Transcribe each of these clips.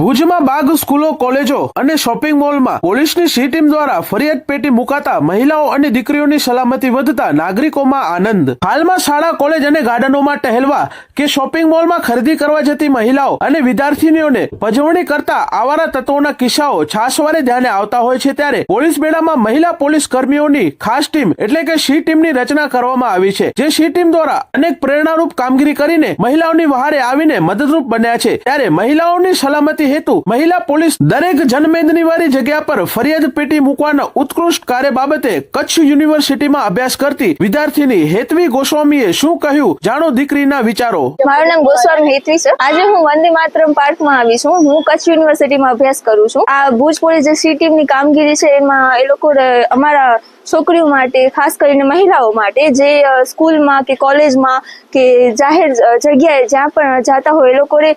ભુજમાં બાગ સ્કૂલો, કોલેજો અને શોપિંગ મોલમાં પોલીસની સી ટીમ દ્વારા ફરિયાદ પેટી મુકાતા મહિલાઓ અને દીકરીઓની સલામતી વધતા નાગરિકોમાં આનંદ. હાલમાં શાળા, કોલેજ અને ગાર્ડનોમાં ટહેલવા કે શોપિંગ મોલમાં ખરીદી કરવા જતી મહિલાઓ અને વિદ્યાર્થીનીઓને પજવણી કરતા આવારા તત્વોના કિસ્સાઓ છાસવારે ધ્યાને આવતા હોય છે ત્યારે પોલીસ બેડામાં મહિલા પોલીસ કર્મીઓની ખાસ ટીમ એટલે કે સી ટીમની રચના કરવામાં આવી છે, જે સી ટીમ દ્વારા અનેક પ્રેરણારૂપ કામગીરી કરીને મહિલાઓની વહારે આવીને મદદરૂપ બન્યા છે. ત્યારે મહિલાઓની સલામતી હેતુ મહિલા પોલીસ દરેક જનમેદની વાળી જગ્યા પર ફરિયાદ પેટી મૂકવાના ઉત્કૃષ્ટ કાર્ય બાબતે કચ્છ યુનિવર્સિટીમાં અભ્યાસ કરતી વિદ્યાર્થીની હેતવી ગોસ્વામીએ શું કહ્યું જાણો દીકરીના વિચારો. મારું નામ ગોસ્વામી હેતવી છે. આજે હું વંદે માતરમ પાર્કમાં આવી છું. હું કચ્છ યુનિવર્સિટીમાં અભ્યાસ કરું છું. આ ભુજ પોલીસ જે સી ટીમની કામગીરી છે, એમાં એ લોકો અમારા છોકરીઓ માટે, ખાસ કરીને મહિલાઓ માટે, જે સ્કૂલમાં કે કોલેજમાં કે જાહેર જગ્યાએ જ્યાં પણ જાતા હોય, એ લોકોને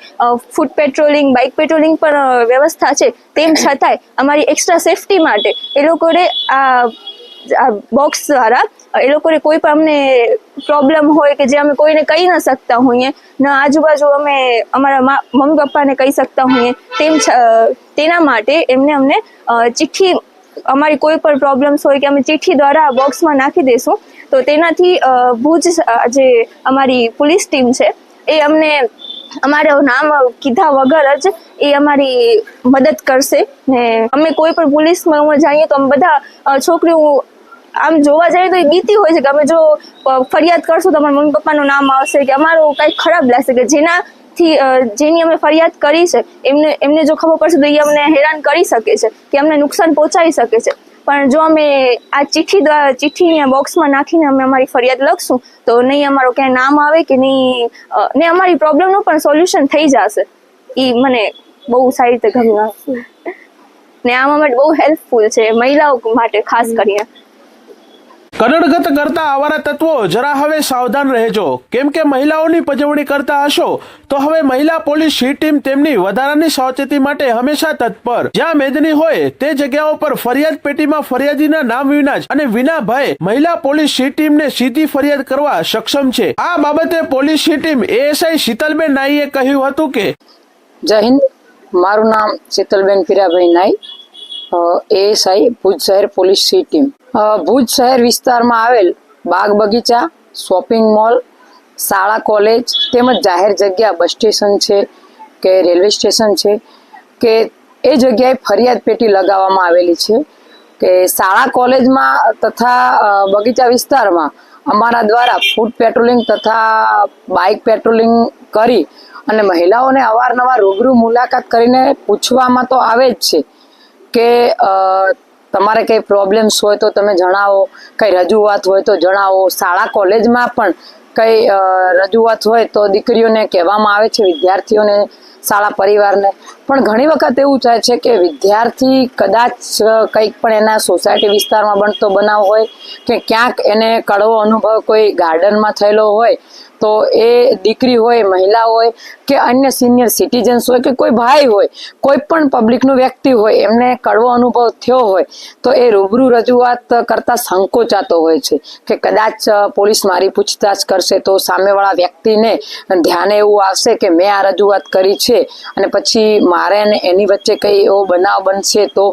ફૂટ પેટ્રોલિંગ, બાઇક પેટ્રોલિંગ પણ વ્યવસ્થા છે, તેમ છતાંય અમારી એક્સ્ટ્રા સેફટી માટે એ લોકોને આ બોક્સ દ્વારા, એ લોકોને કોઈ પણ અમને પ્રોબ્લેમ હોય કે જે અમે કોઈને કહી ન શકતા હોઈએ, ન આજુબાજુ અમે અમારા મમ્મી પપ્પાને કહી શકતા હોઈએ, તેમ તેના માટે એમને અમને ચિઠ્ઠી, અમારી કોઈ પણ પ્રોબ્લેમ્સ હોય કે અમે ચિઠ્ઠી દ્વારા બોક્સમાં નાખી દઈશું તો તેનાથી ભુજ જે અમારી પોલીસ ટીમ છે, એ અમને અમારું નામ કીધા વગર જ એ અમારી મદદ કરશે. ને અમે કોઈ પણ પોલીસમાં જઈએ તો અમે બધા છોકરીઓ આમ જોવા જઈએ તો એ બીતી હોય છે કે અમે જો ફરિયાદ કરશું તો અમારા મમ્મી પપ્પાનું નામ આવશે કે અમારું કંઈક ખરાબ લાગશે કે જેનાથી થી જેની અમે ફરિયાદ કરી છે, એમને એમને જો ખબર પડશે તો એ અમને હેરાન કરી શકે છે કે અમને નુકસાન પહોંચાડી શકે છે. પણ જો અમે આ ચિઠ્ઠી દ્વારા ચિઠ્ઠી બોક્સમાં નાખીને અમે અમારી ફરિયાદ લખશું, તો નહીં અમારો ક્યાંય નામ આવે કે નહીં ને અમારી પ્રોબ્લેમનું પણ સોલ્યુશન થઈ જશે. એ મને બહુ સારી રીતે ગમ્યું. ને આમાં બહુ હેલ્પફુલ છે, મહિલાઓ માટે ખાસ કરીને. કનડગત કરતા આવારા તત્વો જરા હવે સાવધાન રહેજો. કેમ કે મહિલાઓની પજવણી કરતા હશો, તો હવે મહિલા પોલીસ સી ટીમ તેમની વધારાની સાવચેતી માટે હંમેશા તત્પર. જ્યાં મેદની હોય, તે જગ્યાઓ પર ફરિયાદ પેટીમાં ફરિયાદીના નામ વિના જ અને વિના ભય મહિલા પોલીસ સી ટીમને સીધી ફરિયાદ કરવા સક્ષમ છે. આ બાબતે police C team ASI Shitalben નાઈએ કહ્યું હતું કે જય હિન્દ. મારું નામ શીતલબેન પીરાભાઈ નાઈ. એએસઆઈ ભુજ શહેર પોલીસ સી ટીમ. ભુજ શહેર વિસ્તારમાં આવેલ બાગ બગીચા, શોપિંગ મોલ, શાળા કોલેજ તેમજ જાહેર જગ્યા બસ સ્ટેશન છે કે રેલવે સ્ટેશન છે કે એ જગ્યાએ ફરિયાદ પેટી લગાવવામાં આવેલી છે કે શાળા કોલેજમાં તથા બગીચા વિસ્તારમાં અમારા દ્વારા ફૂડ પેટ્રોલિંગ તથા બાઇક પેટ્રોલિંગ કરી અને મહિલાઓને અવારનવાર રૂબરૂ મુલાકાત કરીને પૂછવામાં તો આવે જ છે. કે તમારે કંઈ પ્રોબ્લેમ્સ હોય તો તમે જણાવો, કંઈ રજૂઆત હોય તો જણાવો. શાળા કોલેજમાં પણ કંઈ રજૂઆત હોય તો દીકરીઓને કહેવામાં આવે છે, વિદ્યાર્થીઓને, શાળા પરિવારને. પણ ઘણી વખત એવું થાય છે કે વિદ્યાર્થી કદાચ કંઈક પણ એના સોસાયટી વિસ્તારમાં બનતો બનાવ હોય કે ક્યાંક એને કડવો અનુભવ કોઈ ગાર્ડનમાં થયેલો હોય તો એ દીકરી હોય, મહિલા હોય કે અન્ય સિનિયર સિટીઝન્સ હોય કે કોઈ ભાઈ હોય, કોઈ પણ પબ્લિકનું વ્યક્તિ હોય, એમને કડવો અનુભવ થયો હોય, તો એ રૂબરૂ રજૂઆત કરતા સંકોચાતો હોય છે કે કદાચ પોલીસ મારી પૂછતાછ કરશે તો સામેવાળા વ્યક્તિને ધ્યાને એવું આવશે કે મેં આ રજૂઆત કરી છે અને પછી મારે અને એની વચ્ચે કંઈ એવો બનાવ બનશે તો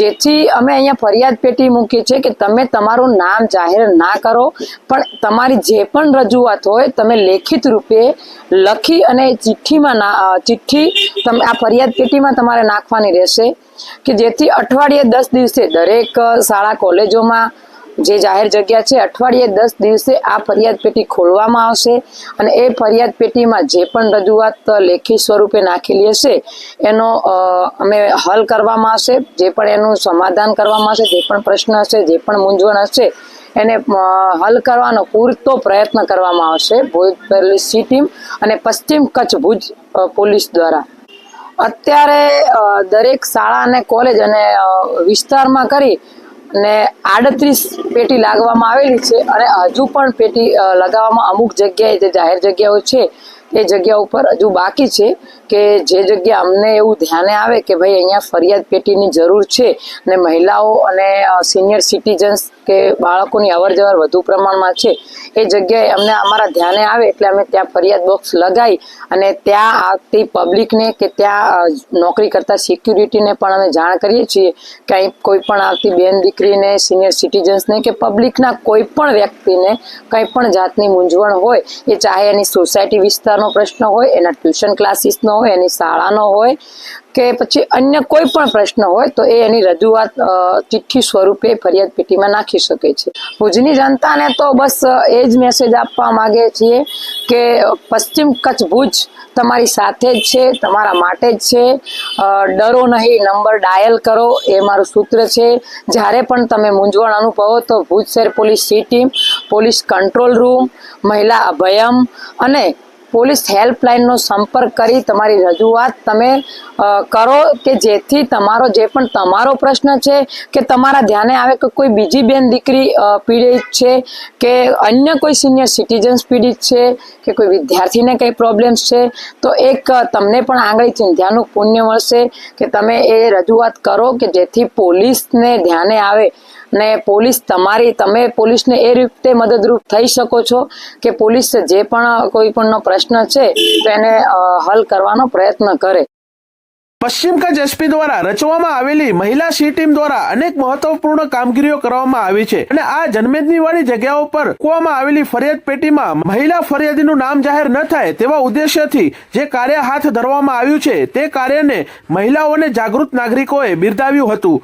જેથી અમે અહીંયા ફરિયાદ પેટી મૂકી છે કે તમે તમારું નામ જાહેર ના કરો, પણ તમારી જે પણ રજૂઆત હોય, તમે લેખિત રૂપે લખી અને ચિઠ્ઠીમાં ના ચિઠ્ઠી તમે આ ફરિયાદ પેટીમાં તમારે નાખવાની રહેશે કે જેથી અઠવાડિયે દસ દિવસે દરેક શાળા કોલેજોમાં જે જાહેર જગ્યા છે, અઠવાડિયે દસ દિવસે આ ફરિયાદ પેટી ખોલવામાં આવશે અને એ ફરિયાદ પેટીમાં જે પણ રજૂઆત લેખિત સ્વરૂપે નાખેલી હશે, એનો અમે હલ કરવામાં આવશે. જે પણ એનું સમાધાન કરવામાં આવશે, જે પણ પ્રશ્ન હશે, જે પણ મૂંઝવણ હશે એને હલ કરવાનો પૂરતો પ્રયત્ન કરવામાં આવશે ભુજ પોલીસ સી ટીમ અને પશ્ચિમ કચ્છ ભુજ પોલીસ દ્વારા. અત્યારે દરેક શાળા અને કોલેજ અને વિસ્તારમાં કરી ને આડત્રીસ પેટી લાગવામાં આવેલી છે અને હજુ પણ પેટી લગાવવામાં અમુક જગ્યાએ જે જાહેર જગ્યાઓ છે, એ જગ્યા ઉપર હજુ બાકી છે. કે જે જગ્યા અમને એવું ધ્યાને આવે કે ભાઈ અહીંયા ફરિયાદ પેટીની જરૂર છે અને મહિલાઓ અને સિનિયર સિટીઝન્સ કે બાળકોની અવર જવર વધુ પ્રમાણમાં છે, એ જગ્યાએ અમને અમારા ધ્યાને આવે એટલે અમે ત્યાં ફરિયાદ બોક્સ લગાવી અને ત્યાં આવતી પબ્લિકને કે ત્યાં નોકરી કરતા સિક્યુરિટીને પણ અમે જાણ કરીએ છીએ કે અહીં કોઈ પણ આવતી બેન દીકરીને સિનિયર સિટીઝન્સને કે પબ્લિકના કોઈ પણ વ્યક્તિને કંઈ પણ જાતની મૂંઝવણ હોય, એ ચાહે એની સોસાયટી વિસ્તારનો પ્રશ્ન હોય, એના ટ્યુશન ક્લાસીસનો હોય, એની શાળાનો હોય, કે પછી અન્ય કોઈ પણ પ્રશ્ન હોય, તો એ એની રજૂઆત ચિઠ્ઠી સ્વરૂપે ફરિયાદ પેટીમાં નાખી શકે છે. ભુજની જનતાને તો બસ એ જ મેસેજ આપવા માંગે છીએ કે પશ્ચિમ કચ્છ ભુજ તમારી સાથે જ છે, તમારા માટે જ છે ડરો નહીં, નંબર ડાયલ કરો, એ મારું સૂત્ર છે. જ્યારે પણ તમે મૂંઝવણ અનુભવો, તો ભુજ શહેર police C team, police control room, મહિલા અભયમ અને પોલીસ હેલ્પલાઇનનો સંપર્ક કરી તમારી રજૂઆત તમે કરો કે જેથી તમારો જે પણ તમારો પ્રશ્ન છે કે તમારા ધ્યાને આવે કે કોઈ બીજી બેન દીકરી પીડિત છે કે અન્ય કોઈ સિનિયર સિટીઝન્સ પીડિત છે કે કોઈ વિદ્યાર્થીને કંઈ પ્રોબ્લેમ્સ છે, તો એક તમને પણ આંગળી ચિંધ્યાનું પુણ્ય મળશે કે તમે એ રજૂઆત કરો કે જેથી પોલીસને ધ્યાને આવે ને પોલીસ તમારી, તમે પોલીસને એ રીતે મદદરૂપ થઈ શકો છો કે પોલીસ જે પણ કોઈ પણનો પ્રશ્ન છે, તો હલ કરવાનો પ્રયત્ન કરે. પશ્ચિમ કચ્છ એસપી દ્વારા રચવામાં આવેલી મહિલા સી ટીમ દ્વારા અનેક મહત્વપૂર્ણ કામગીરીઓ કરવામાં આવી છે અને આ જન્મેદની વાળી જગ્યાઓ પર મૂકવામાં આવેલી ફરિયાદ પેટીમાં મહિલા ફરિયાદીનું નામ જાહેર ન થાય તેવા ઉદ્દેશ્યથી જે કાર્ય હાથ ધરવામાં આવ્યું છે, તે કાર્યને મહિલાઓને જાગૃત નાગરિકોએ બિરદાવ્યું હતું.